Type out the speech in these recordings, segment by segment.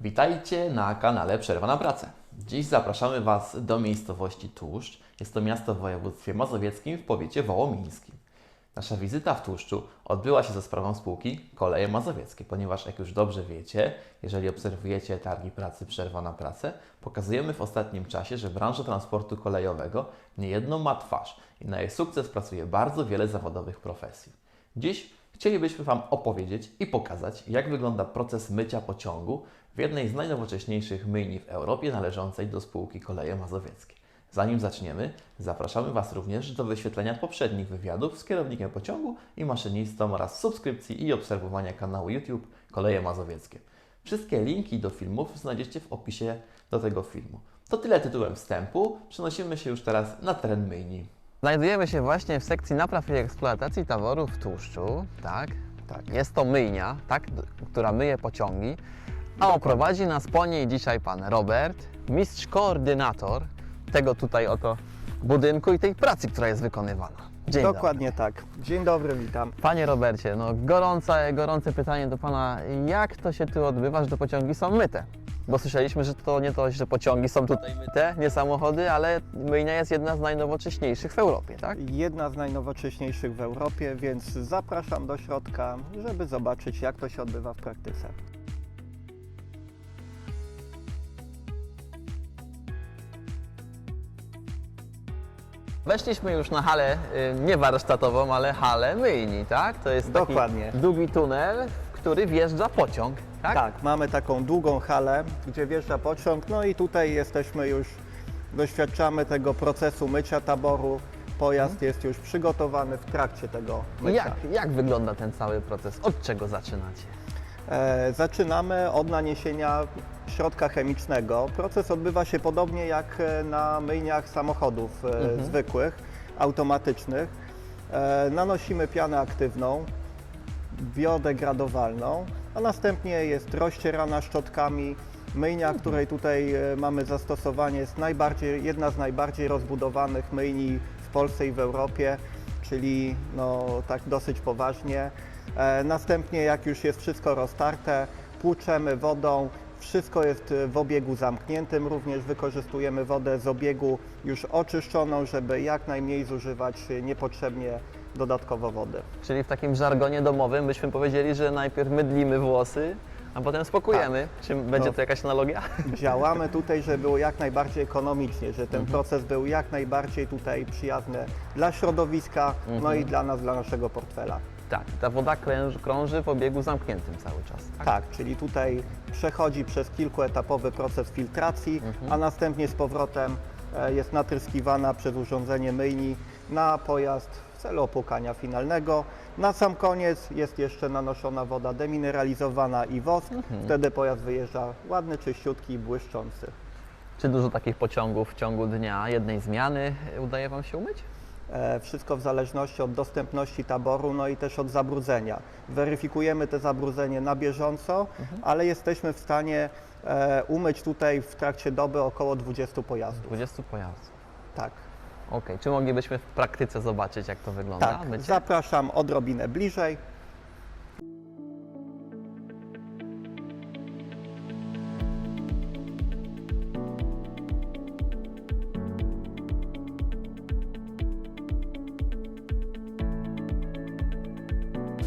Witajcie na kanale Przerwa na pracę. Dziś zapraszamy Was do miejscowości Tłuszcz. Jest to miasto w województwie mazowieckim w powiecie wołomińskim. Nasza wizyta w Tłuszczu odbyła się za sprawą spółki Koleje Mazowieckie, ponieważ jak już dobrze wiecie, jeżeli obserwujecie targi pracy Przerwa na pracę, pokazujemy w ostatnim czasie, że branża transportu kolejowego niejedną ma twarz i na jej sukces pracuje bardzo wiele zawodowych profesji. Dziś chcielibyśmy Wam opowiedzieć i pokazać, jak wygląda proces mycia pociągu jednej z najnowocześniejszych myjni w Europie należącej do spółki Koleje Mazowieckie. Zanim zaczniemy, zapraszamy Was również do wyświetlenia poprzednich wywiadów z kierownikiem pociągu i maszynistą oraz subskrypcji i obserwowania kanału YouTube Koleje Mazowieckie. Wszystkie linki do filmów znajdziecie w opisie do tego filmu. To tyle tytułem wstępu. Przenosimy się już teraz na teren myjni. Znajdujemy się właśnie w sekcji napraw i eksploatacji taboru w tłuszczu, tak? Tak. Jest to myjnia, tak, która myje pociągi, a oprowadzi nas po niej dzisiaj pan Robert, mistrz koordynator tego tutaj oto budynku i tej pracy, która jest wykonywana. Dzień dobry. Dokładnie tak. Dzień dobry, witam. Panie Robercie, no gorące, gorące pytanie do Pana, jak to się tu odbywa, że te pociągi są myte? Bo słyszeliśmy, że to nie to, że pociągi są tutaj myte, nie samochody, ale myjnia jest jedna z najnowocześniejszych w Europie, tak? Jedna z najnowocześniejszych w Europie, więc zapraszam do środka, żeby zobaczyć, jak to się odbywa w praktyce. Weszliśmy już na halę, y, nie warsztatową, ale halę myjni, tak? To jest taki Dokładnie. długi tunel, w który wjeżdża pociąg, tak? Tak, mamy taką długą halę, gdzie wjeżdża pociąg, no i tutaj jesteśmy już, doświadczamy tego procesu mycia taboru. Pojazd jest już przygotowany w trakcie tego mycia. Jak, jak wygląda ten cały proces? Od czego zaczynacie? E, Zaczynamy od naniesienia środka chemicznego. Proces odbywa się podobnie jak e, na myjniach samochodów e, zwykłych, automatycznych. Nanosimy pianę aktywną, biodegradowalną, a następnie jest rozcierana szczotkami. Myjnia, której tutaj mamy zastosowanie, jest najbardziej, jedna z najbardziej rozbudowanych myjni w Polsce i w Europie, czyli no, tak dosyć poważnie. E, Następnie, jak już jest wszystko roztarte, płuczemy wodą. Wszystko jest w obiegu zamkniętym. Również wykorzystujemy wodę z obiegu już oczyszczoną, żeby jak najmniej zużywać niepotrzebnie dodatkowo wody. Czyli w takim żargonie domowym byśmy powiedzieli, że najpierw mydlimy włosy, a potem spokujemy. Czy będzie No. to jakaś analogia? Działamy tutaj, żeby było jak najbardziej ekonomicznie, że ten proces był jak najbardziej tutaj przyjazny dla środowiska, no i dla nas, dla naszego portfela. Tak, ta woda kręży, krąży w obiegu zamkniętym cały czas. Tak? Tak, czyli tutaj przechodzi przez kilkuetapowy proces filtracji, a następnie z powrotem e, jest natryskiwana przez urządzenie myjni na pojazd w celu opłukania finalnego. Na sam koniec jest jeszcze nanoszona woda demineralizowana i wosk. Wtedy pojazd wyjeżdża ładny, czyściutki i błyszczący. Czy dużo takich pociągów w ciągu dnia, jednej zmiany udaje Wam się umyć? E, Wszystko w zależności od dostępności taboru, no i też od zabrudzenia. Weryfikujemy te zabrudzenie na bieżąco, ale jesteśmy w stanie e, umyć tutaj w trakcie doby około 20 pojazdów. 20 pojazdów. Tak, Okej, czy moglibyśmy w praktyce zobaczyć, jak to wygląda? tak. Mycie? Zapraszam odrobinę bliżej.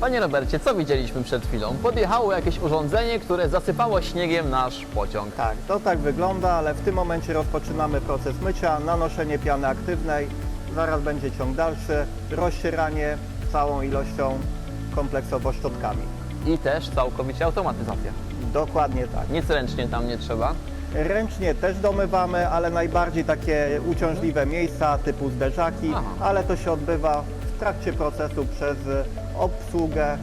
Panie Robercie, co widzieliśmy przed chwilą? Podjechało jakieś urządzenie, które zasypało śniegiem nasz pociąg. Tak, to tak wygląda, ale w tym momencie rozpoczynamy proces mycia, nanoszenie piany aktywnej. Zaraz będzie ciąg dalszy, rozcieranie całą ilością kompleksowo szczotkami. I też całkowicie automatyzacja. Dokładnie tak. Nic ręcznie tam nie trzeba. Ręcznie też domywamy, ale najbardziej takie uciążliwe miejsca typu zderzaki, Aha. ale to się odbywa trakcie procesu przez obsługę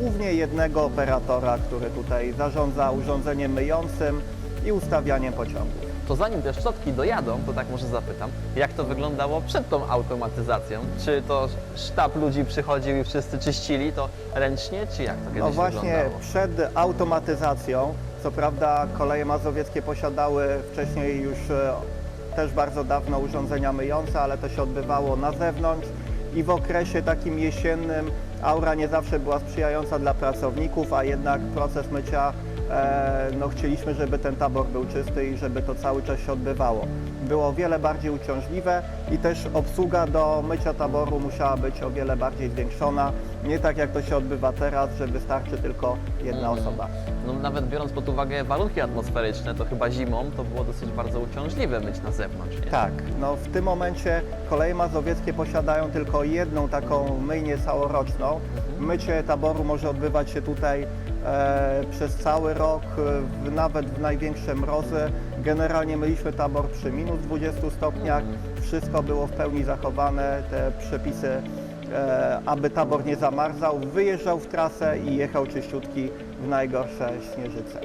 głównie jednego operatora, który tutaj zarządza urządzeniem myjącym i ustawianiem pociągów. To zanim te szczotki dojadą, to tak może zapytam, jak to wyglądało przed tą automatyzacją? Czy to sztab ludzi przychodził i wszyscy czyścili to ręcznie, czy jak to kiedyś No właśnie wyglądało? przed automatyzacją, co prawda koleje mazowieckie posiadały wcześniej już e, też bardzo dawno urządzenia myjące, ale to się odbywało na zewnątrz i w okresie takim jesiennym aura nie zawsze była sprzyjająca dla pracowników, a jednak proces mycia no chcieliśmy, żeby ten tabor był czysty i żeby to cały czas się odbywało. Było o wiele bardziej uciążliwe i też obsługa do mycia taboru musiała być o wiele bardziej zwiększona. Nie tak jak to się odbywa teraz, że wystarczy tylko jedna Mhm. osoba. No, nawet biorąc pod uwagę warunki atmosferyczne, to chyba zimą to było dosyć bardzo uciążliwe myć na zewnątrz, nie? Tak, no w tym momencie koleje mazowieckie posiadają tylko jedną taką myjnię całoroczną. Mycie taboru może odbywać się tutaj e, przez cały rok, e, nawet w największe mrozy. Generalnie myliśmy tabor przy minus 20 stopniach. Wszystko było w pełni zachowane, te przepisy, e, aby tabor nie zamarzał. Wyjeżdżał w trasę i jechał czyściutki w najgorsze śnieżyce.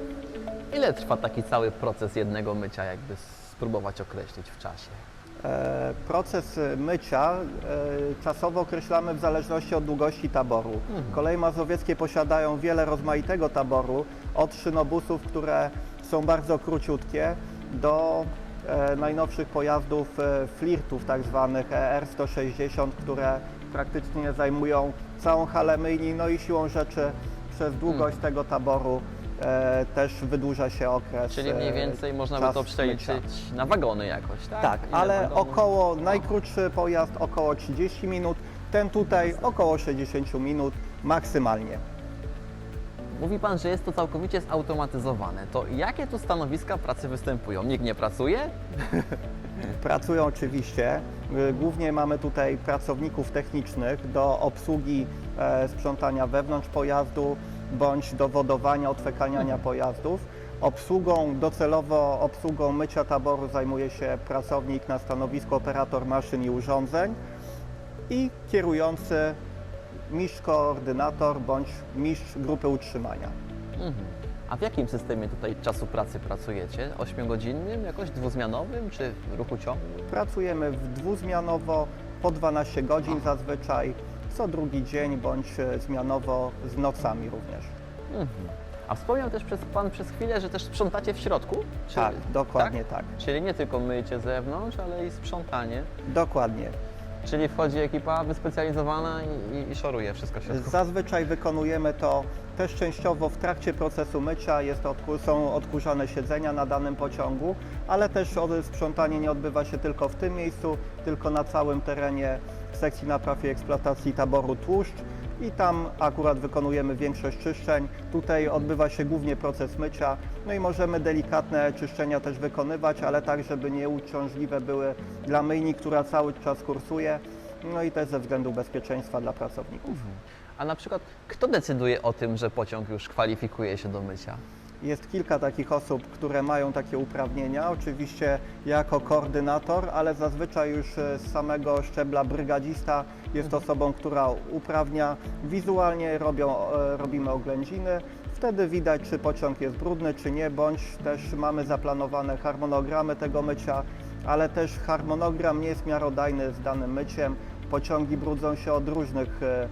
Ile trwa taki cały proces jednego mycia, jakby spróbować określić w czasie? E, Proces mycia e, czasowo określamy w zależności od długości taboru. Koleje mazowieckie posiadają wiele rozmaitego taboru, od szynobusów, które są bardzo króciutkie, do e, najnowszych pojazdów flirtów, tak zwanych ER160, które praktycznie zajmują całą halę myjni, no i siłą rzeczy przez długość tego taboru e, też wydłuża się okres. Czyli mniej e, więcej można by czas to mycia. przeliczyć na wagony jakoś, tak? Tak, Ile ale wagonów? około, najkrótszy pojazd około 30 minut, ten tutaj około 60 minut maksymalnie. Mówi Pan, że jest to całkowicie zautomatyzowane. To jakie tu stanowiska pracy występują? Nikt nie pracuje? Pracują oczywiście, y, głównie mamy tutaj pracowników technicznych do obsługi e, sprzątania wewnątrz pojazdu bądź do wodowania, odfekaniania pojazdów. Obsługą, docelowo obsługą mycia taboru zajmuje się pracownik na stanowisku operator maszyn i urządzeń i kierujący mistrz koordynator bądź mistrz grupy utrzymania. Mhm. A w jakim systemie tutaj czasu pracy pracujecie? Ośmiogodzinnym, jakoś dwuzmianowym, czy w ruchu ciągłym? Pracujemy w dwuzmianowo po 12 godzin zazwyczaj, co drugi dzień bądź e, zmianowo z nocami również. Mhm. A wspomniał też przez, Pan przez chwilę, że też sprzątacie w środku? Czy, Tak, dokładnie tak. Czyli nie tylko myjcie z zewnątrz, ale i sprzątanie. Dokładnie. Czyli wchodzi ekipa wyspecjalizowana i, i, szoruje wszystko w środku. Zazwyczaj wykonujemy to też częściowo w trakcie procesu mycia, jest są odkurzane siedzenia na danym pociągu, ale też sprzątanie nie odbywa się tylko w tym miejscu, tylko na całym terenie sekcji napraw i eksploatacji taboru tłuszcz i tam akurat wykonujemy większość czyszczeń. Tutaj odbywa się głównie proces mycia, no i możemy delikatne czyszczenia też wykonywać, ale tak, żeby nieuciążliwe były dla myjni, która cały czas kursuje, no i też ze względu bezpieczeństwa dla pracowników. A na przykład, kto decyduje o tym, że pociąg już kwalifikuje się do mycia? Jest kilka takich osób, które mają takie uprawnienia, oczywiście jako koordynator, ale zazwyczaj już e, z samego szczebla brygadzista jest osobą, która uprawnia. Wizualnie robią, e, robimy oględziny, wtedy widać, czy pociąg jest brudny, czy nie, bądź też mamy zaplanowane harmonogramy tego mycia, ale też harmonogram nie jest miarodajny z danym myciem. Pociągi brudzą się od różnych e,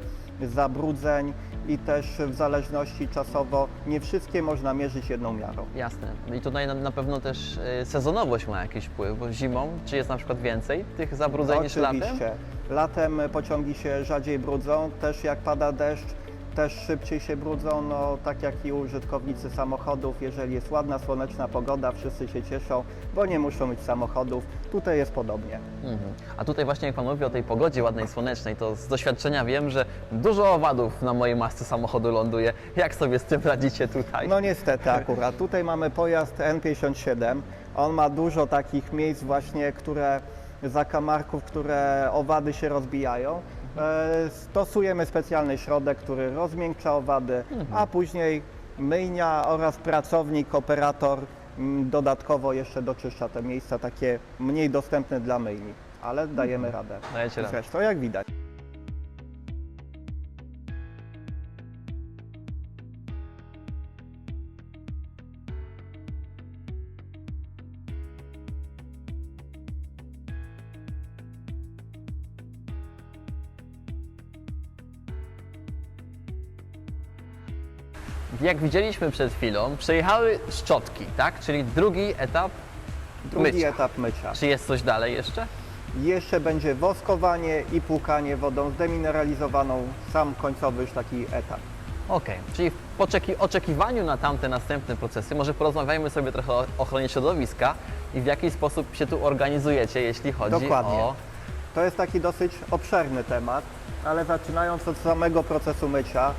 zabrudzeń i też w zależności czasowo nie wszystkie można mierzyć jedną miarą. Jasne. I tutaj na, na pewno też y, sezonowość ma jakiś wpływ, bo zimą, czy jest na przykład więcej tych zabrudzeń niż latem? Oczywiście. Latem pociągi się rzadziej brudzą, też jak pada deszcz, też szybciej się brudzą, no tak jak i użytkownicy samochodów, jeżeli jest ładna, słoneczna pogoda, wszyscy się cieszą, bo nie muszą mieć samochodów. Tutaj jest podobnie. Mhm. A tutaj właśnie jak Pan mówi o tej pogodzie ładnej, słonecznej, to z doświadczenia wiem, że dużo owadów na mojej masce samochodu ląduje. Jak sobie z tym radzicie tutaj? No niestety akurat. Tutaj mamy pojazd N57. On ma dużo takich miejsc właśnie, które zakamarków, które owady się rozbijają. E, Stosujemy specjalny środek, który rozmiękcza owady, a później myjnia oraz pracownik, operator mm, dodatkowo jeszcze doczyszcza te miejsca takie mniej dostępne dla myjni. Ale dajemy radę. Dajecie radę. Zresztą jak widać. Jak widzieliśmy przed chwilą, przejechały szczotki, tak? Czyli drugi etap Drugi mycia. etap mycia. Czy jest coś dalej jeszcze? Jeszcze będzie woskowanie i płukanie wodą zdemineralizowaną, sam końcowy już taki etap. Okej, czyli w poczeki- oczekiwaniu na tamte następne procesy, może porozmawiajmy sobie trochę o ochronie środowiska i w jaki sposób się tu organizujecie, jeśli chodzi Dokładnie. o... To jest taki dosyć obszerny temat, ale zaczynając od samego procesu mycia,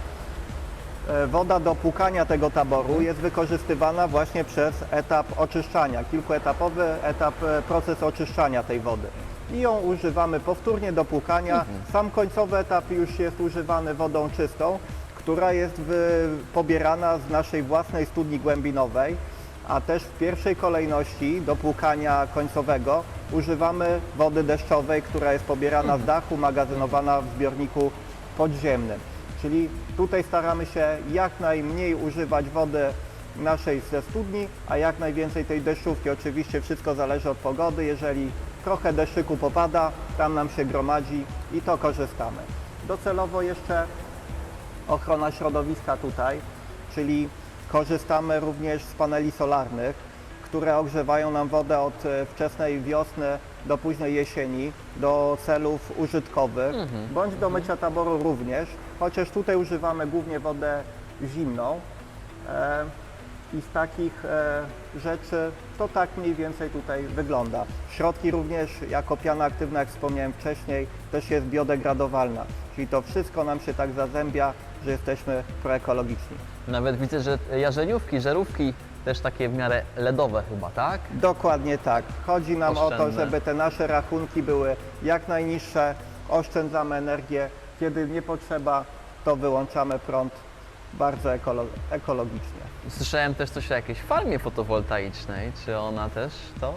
woda do płukania tego taboru jest wykorzystywana właśnie przez etap oczyszczania, kilkuetapowy etap, e, proces oczyszczania tej wody. I ją używamy powtórnie do płukania. Sam końcowy etap już jest używany wodą czystą, która jest wy, pobierana z naszej własnej studni głębinowej, a też w pierwszej kolejności do płukania końcowego używamy wody deszczowej, która jest pobierana z dachu, magazynowana w zbiorniku podziemnym. Czyli tutaj staramy się jak najmniej używać wody naszej ze studni, a jak najwięcej tej deszczówki. Oczywiście wszystko zależy od pogody. Jeżeli trochę deszczyku popada, tam nam się gromadzi i to korzystamy. Docelowo jeszcze ochrona środowiska tutaj, czyli korzystamy również z paneli solarnych, które ogrzewają nam wodę od e, wczesnej wiosny do późnej jesieni do celów użytkowych, bądź do mycia taboru również, chociaż tutaj używamy głównie wodę zimną. E, I z takich e, rzeczy to tak mniej więcej tutaj wygląda. Środki również jako piana aktywna, jak wspomniałem wcześniej, też jest biodegradowalna. Czyli to wszystko nam się tak zazębia, że jesteśmy proekologiczni. Nawet widzę, że jarzeniówki, żerówki też takie w miarę LEDowe chyba, tak? Dokładnie tak. Chodzi nam o to, Oszczędne. żeby te nasze rachunki były jak najniższe, oszczędzamy energię. Kiedy nie potrzeba, to wyłączamy prąd bardzo ekolo- ekologicznie. Słyszałem też coś o jakiejś farmie fotowoltaicznej, czy ona też to?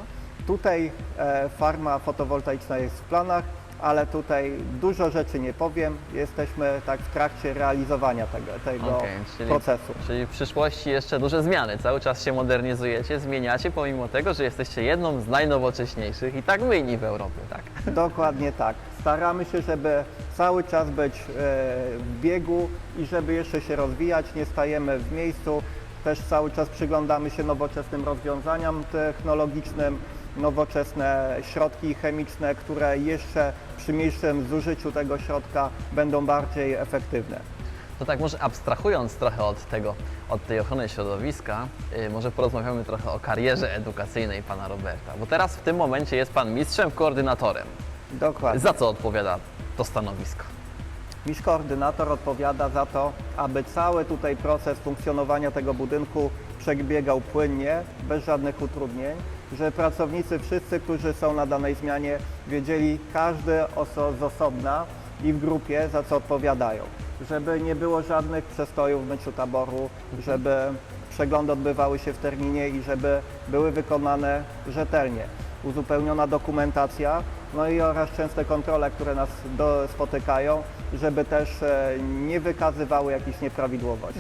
Tutaj e, farma fotowoltaiczna jest w planach, ale tutaj dużo rzeczy nie powiem. Jesteśmy tak w trakcie realizowania tego, tego Okej, czyli- procesu. Czyli w przyszłości jeszcze duże zmiany, cały czas się modernizujecie, zmieniacie, pomimo tego, że jesteście jedną z najnowocześniejszych i tak myjni w Europie, tak? Dokładnie tak. Staramy się, żeby cały czas być e, w biegu i żeby jeszcze się rozwijać, nie stajemy w miejscu. Też cały czas przyglądamy się nowoczesnym rozwiązaniom technologicznym, nowoczesne środki chemiczne, które jeszcze przy mniejszym zużyciu tego środka będą bardziej efektywne. To tak może abstrahując trochę od tego, od tej ochrony środowiska, yy, może porozmawiamy trochę o karierze edukacyjnej pana Roberta, bo teraz w tym momencie jest pan mistrzem koordynatorem. Dokładnie. Za co odpowiada to stanowisko? Miś koordynator odpowiada za to, aby cały tutaj proces funkcjonowania tego budynku przebiegał płynnie, bez żadnych utrudnień, że pracownicy wszyscy, którzy są na danej zmianie, wiedzieli każdy z osobna i w grupie, za co odpowiadają. Żeby nie było żadnych przestojów w myciu taboru, żeby przeglądy odbywały się w terminie i żeby były wykonane rzetelnie. Uzupełniona dokumentacja, no i oraz częste kontrole, które nas do, spotykają, żeby też e, nie wykazywały jakichś nieprawidłowości.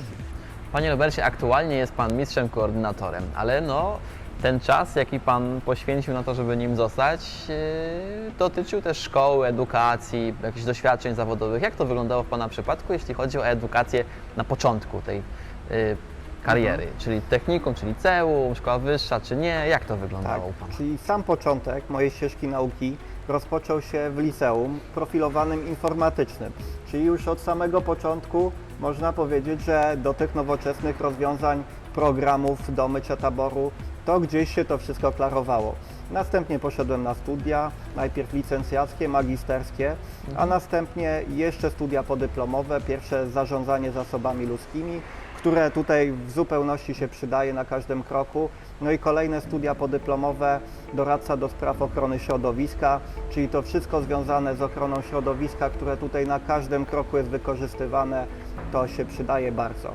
Panie Robercie, aktualnie jest Pan mistrzem koordynatorem, ale no, ten czas, jaki Pan poświęcił na to, żeby nim zostać, yy, dotyczył też szkoły, edukacji, jakichś doświadczeń zawodowych. Jak to wyglądało w Pana przypadku, jeśli chodzi o edukację na początku tej yy, kariery? Czyli technikum, czy liceum, szkoła wyższa, czy nie? Jak to wyglądało u Pana? Tak, czyli sam początek mojej ścieżki nauki rozpoczął się w liceum profilowanym informatycznym. Czyli już od samego początku można powiedzieć, że do tych nowoczesnych rozwiązań, programów do mycia taboru, to gdzieś się to wszystko klarowało. Następnie poszedłem na studia, najpierw licencjackie, magisterskie, a następnie jeszcze studia podyplomowe, pierwsze zarządzanie zasobami ludzkimi, które tutaj w zupełności się przydaje na każdym kroku. No i kolejne studia podyplomowe, doradca do spraw ochrony środowiska, czyli to wszystko związane z ochroną środowiska, które tutaj na każdym kroku jest wykorzystywane, to się przydaje bardzo.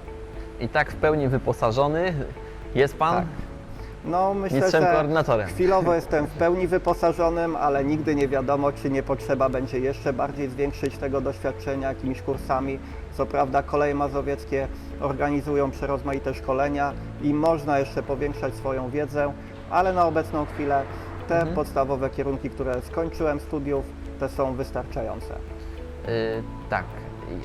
I tak w pełni wyposażony jest Pan Tak. No myślę, mistrzem że koordynatorem. chwilowo jestem w pełni wyposażonym, ale nigdy nie wiadomo, czy nie potrzeba będzie jeszcze bardziej zwiększyć tego doświadczenia jakimiś kursami. Co prawda koleje mazowieckie organizują przerozmaite szkolenia i można jeszcze powiększać swoją wiedzę, ale na obecną chwilę te podstawowe kierunki, które skończyłem studiów, te są wystarczające. Yy, tak.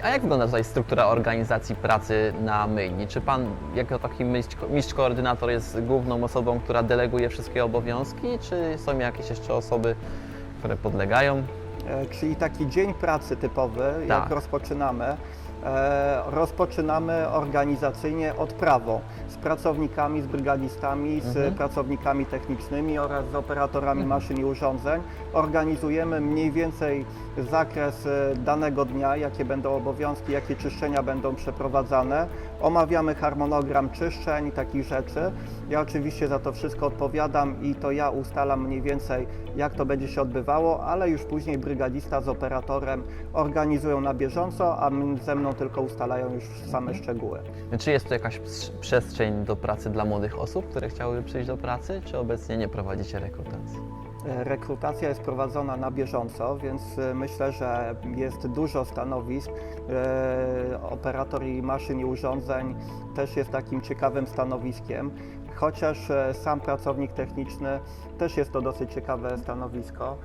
A jak wygląda tutaj struktura organizacji pracy na myjni? Czy Pan jako taki mistrz, mistrz koordynator jest główną osobą, która deleguje wszystkie obowiązki, czy są jakieś jeszcze osoby, które podlegają? E, Czyli taki dzień pracy typowy, Tak. jak rozpoczynamy, e, rozpoczynamy organizacyjnie odprawą z pracownikami, z brygadistami, z pracownikami technicznymi oraz z operatorami maszyn i urządzeń. Organizujemy mniej więcej zakres e, danego dnia, jakie będą obowiązki, jakie czyszczenia będą przeprowadzane. Omawiamy harmonogram czyszczeń, takich rzeczy. Ja oczywiście za to wszystko odpowiadam i to ja ustalam mniej więcej, jak to będzie się odbywało, ale już później brygadista z operatorem organizują na bieżąco, a ze mną tylko ustalają już same szczegóły. Czy jest tu jakaś przestrzeń do pracy dla młodych osób, które chciałyby przyjść do pracy, czy obecnie nie prowadzicie rekrutacji? E, Rekrutacja jest prowadzona na bieżąco, więc e, myślę, że jest dużo stanowisk. E, Operator i maszyn i urządzeń też jest takim ciekawym stanowiskiem, chociaż sam pracownik techniczny też jest to dosyć ciekawe stanowisko.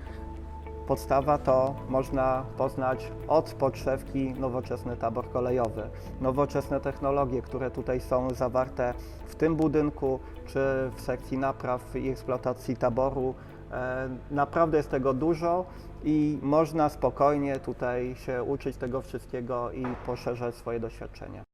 Podstawa to można poznać od podszewki nowoczesny tabor kolejowy. Nowoczesne technologie, które tutaj są zawarte w tym budynku, czy w sekcji napraw i eksploatacji taboru, naprawdę jest tego dużo i można spokojnie tutaj się uczyć tego wszystkiego i poszerzać swoje doświadczenia.